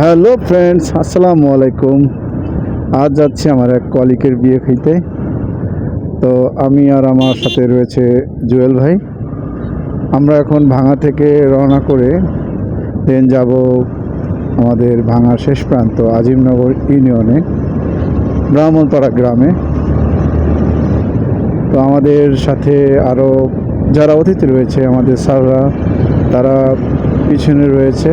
Hello friends, আসসালামু আলাইকুম। আজ যাচ্ছি আমার এক কলিকের বিয়ে খাইতে তো আমি আর আমার সাথে রয়েছে জুয়েল ভাই। আমরা এখন ভাঙা থেকে রওনা করে দেন যাব আমাদের ভাঙার শেষ প্রান্ত, আজিমনগর ইউনিয়নে ব্রাহ্মণপাড়া গ্রামে। তো আমাদের সাথে আরও যারা অতিথি রয়েছে, আমাদের স্যাররা, তারা পিছনে রয়েছে।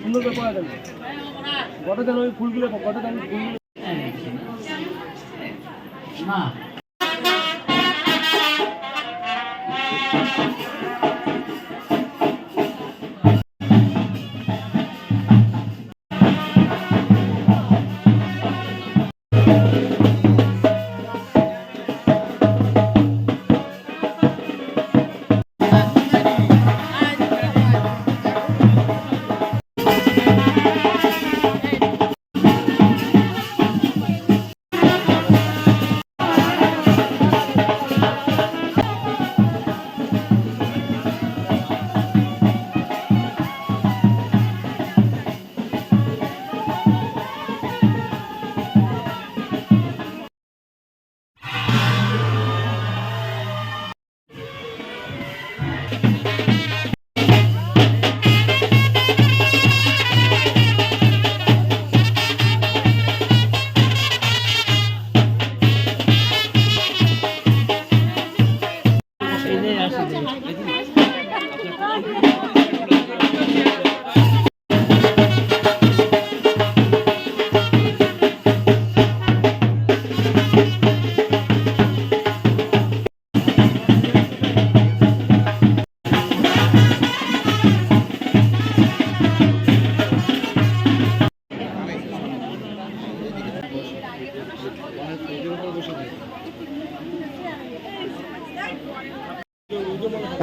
সুন্দর করে পড়া দেন গটা দেন ওই ফুলগুলো গটা দেন ফুলগুলো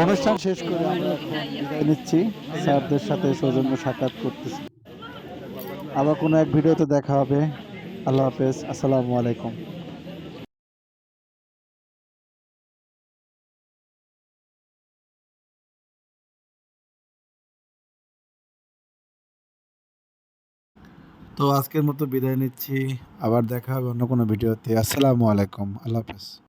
অনুষ্ঠান শেষ করে আমরা নিচ্ছি। স্যারদের সাথে সৌজন্য সাক্ষাৎ করতেছি। আবার কোনো এক ভিডিওতে দেখা হবে। আল্লাহ হাফেজ। আসসালামু আলাইকুম। তো আজকের মতো বিদায় নিচ্ছি। আবার দেখা হবে অন্য কোনো ভিডিওতে। আসসালামু আলাইকুম। আল্লাহ হাফেজ।